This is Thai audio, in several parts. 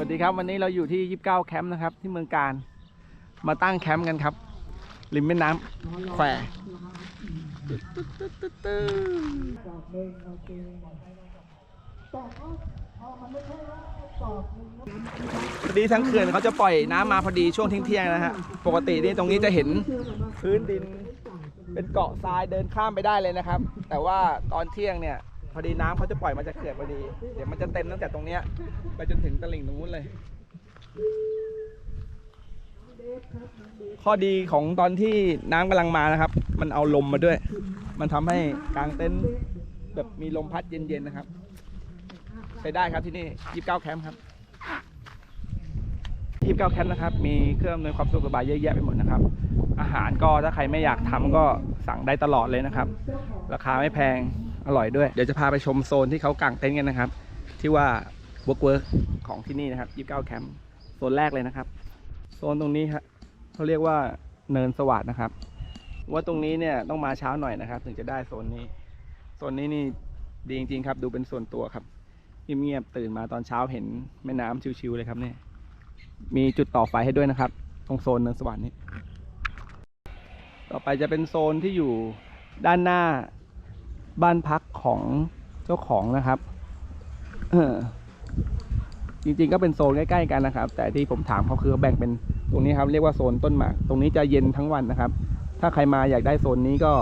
วัสดีครับวันนี้เราอยู่ที่ 29 แคมป์นะครับ ที่เมืองการ มาตั้งแคมป์กันครับ ริมแม่น้ำแควพอดีทั้งเขื่อนเขาจะปล่อยน้ำมาพอดีช่วงเที่ยงๆนะฮะปกตินี่ตรงนี้จะเห็นพื้นดิน เป็นเกาะทรายเดินข้ามไปได้เลยนะครับ แต่ว่าตอนเที่ยงเนี่ย พอดีน้ำเขาจะปล่อยมาจากเขื่อนพอดี เดี๋ยวมันจะเต็มตั้งแต่ตรงเนี้ยไปจนถึงตลิ่งตรงนู้นเลย ข้อดีของตอนที่น้ำกำลังมานะครับ มันเอาลมมาด้วย มันทำให้กางเต็นท์แบบมีลมพัดเย็นๆนะครับ ใช้ได้ครับที่นี่29แคมป์ครับ29แคมป์นะครับ มีเครื่องอำนวยความสะดวกสบายเยอะแยะไปหมดนะครับ อาหารก็ถ้าใครไม่อยากทำก็สั่งได้ตลอดเลยนะครับ ราคาไม่แพง อร่อยด้วย เดี๋ยวจะพาไปชมโซนที่เขากางเต็นท์กันนะครับ ที่ว่า work work ของที่นี่นะครับ29แคมป์โซนแรกเลยนะครับ โซนตรงนี้ครับเขาเรียกว่าเนินสวัสดนะครับ ว่าตรงนี้เนี่ยต้องมาเช้าหน่อยนะครับ ถึงจะได้โซนนี้ โซนนี้นี่ดีจริงๆครับ ดูเป็นส่วนตัวครับเงียบๆตื่นมาตอนเช้าเห็นแม่น้ำชิวๆเลยครับเนี่ยมีจุดต่อไฟให้ด้วยนะครับ ตรงโซนเนินสวัสดนี้ ต่อไปจะเป็นโซนที่อยู่ด้านหน้า บ้านพักของเจ้าของนะครับจริงๆก็เป็นโซนใกล้ๆกันนะครับ แต่ที่ผมถามเขาคือแบ่งเป็นตรงนี้ครับ เรียกว่าโซนต้นหมาก ตรงนี้จะเย็นทั้งวันนะครับ ถ้าใครมาอยากได้โซนนี้ก็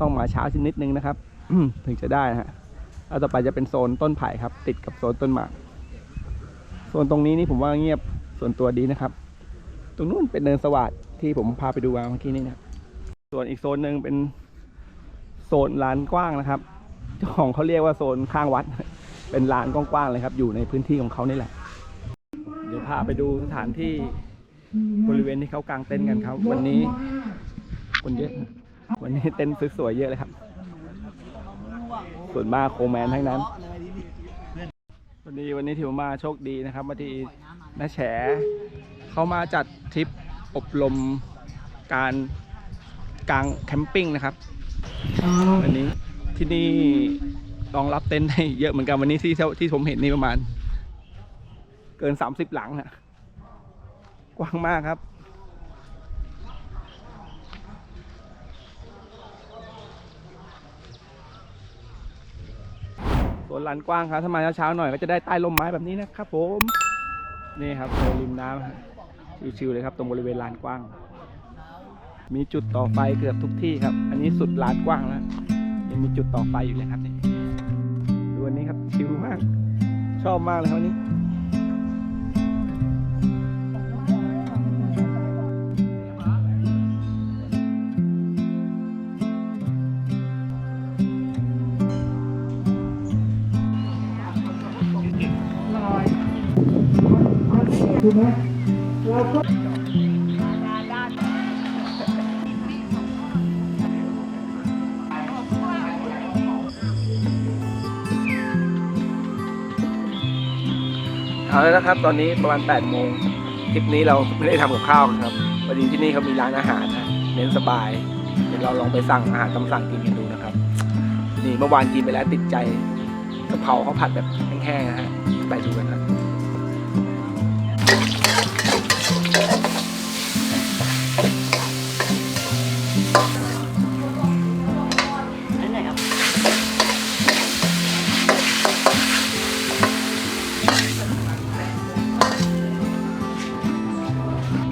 ต้องมาเช้าชนิดนึงนะครับถึงจะได้ฮะแล้วต่อไปจะเป็นโซนต้นไผ่ครับ ติดกับโซนต้นหมากโซนตรงนี้นี่ผมว่าเงียบส่วนตัวดีนะครับ ตรงนู้นเป็นเนินสวัสดที่ผมพาไปดูมาเมื่อกี้นี่นะส่วนอีกโซนหนึ่งเป็น โซนลานกว้างนะครับเจ้าของเขาเรียกว่าโซนข้างวัด เป็นลานกว้างๆเลยครับ อยู่ในพื้นที่ของเขานี่แหละ เดี๋ยวพาไปดูสถานที่บริเวณที่เขากางเต็นท์กันครับ วันนี้คนเยอะ วันนี้เต็นท์สวยๆเยอะเลยครับ ส่วนมากโคแมนทั้งนั้น วันนี้วันนี้ถือว่ามาโชคดีนะครับมาที่น้าแฉเขามาจัดทริปอบรมการกางแคมปิ้งนะครับ วันนี้ที่นี่รองรับเต็นท์ได้เยอะเหมือนกันวันนี้ที่ที่ผมเห็นนี่ประมาณ เกินสามสิบหลังนะกว้างมากครับ ส่วนลานกว้างครับถ้ามาเช้าๆหน่อยก็จะได้ใต้ร่มไม้แบบนี้นะครับผม นี่ครับโซนริมน้ำชิวๆเลยครับ ตรงบริเวณลานกว้าง มีจุดต่อไฟเกือบทุกที่ครับ อันนี้สุดลานกว้างแล้วยังมีจุดต่อไฟอยู่เลยครับนี่ดูอันนี้ครับชิวมาก ชอบมากเลยครับวันนี้เเอาแล้วนะครับ ตอนนี้ประมาณ8โมงคลิปนี้เราไม่ได้ทำกับข้าวครับพอดีที่นี่เขามีร้านอาหารนะเน้นสบาย เดี๋ยวเราลองไปสั่งอาหารตามสั่งกินกันดูนะครับ นี่เมื่อวานกินไปแล้วติดใจกะเพราเขาผัดแบบแห้งๆนะฮะไปดูกันครับ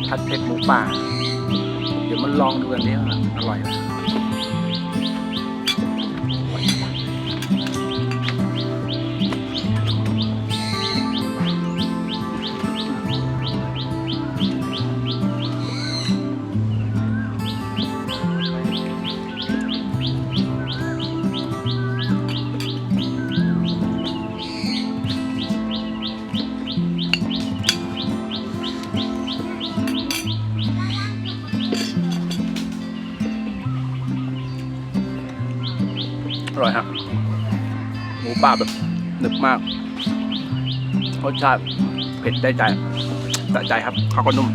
ผัดเผ็ดหมูป่า เดี๋ยวมันลองดูกันนี้ว่าอร่อยไหม มูป่าแบบหนึบมากรสชาติเผ็ดได้ใจสะใจครับข้าวก็นุ่ม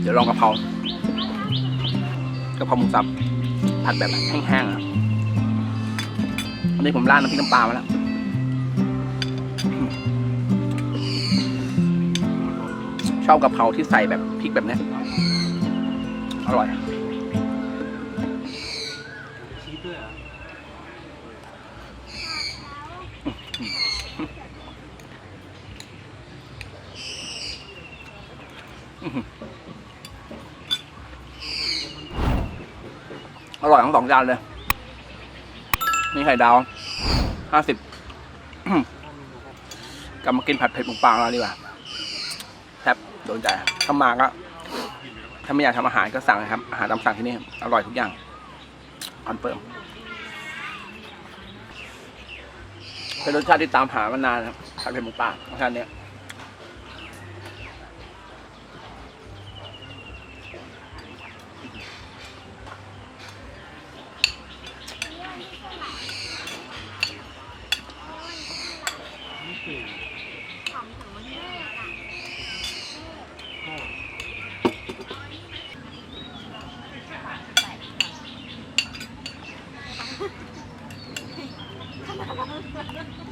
เดี๋ยวลองกะเพรากะเพราหมูสับผัดแบบแห้งๆอะอันนี้ผมราดน้ำพริกน้ำปลามาแล้วชอบกะเพราที่ใส่แบบพริกแบบนี้อร่อย ชีสด้วยเหรอ อร่อยทั้งสองจานเลยมีไข่ดาวห้าสิบกลับมากินผัดเผ็ดหมูปลาเราดีกว่าแทบโดนใจถ้ามาก็ถ้าไม่อยากทำอาหารก็สั่งนะครับ อาหารตามสั่งที่นี่อร่อยทุกอย่างคอนเฟิร์มเป็นรสชาติที่ตามหามานานครับผัดเผ็ดหมูปลารสชาตินี้ ของถังมันเยอะอะทำไม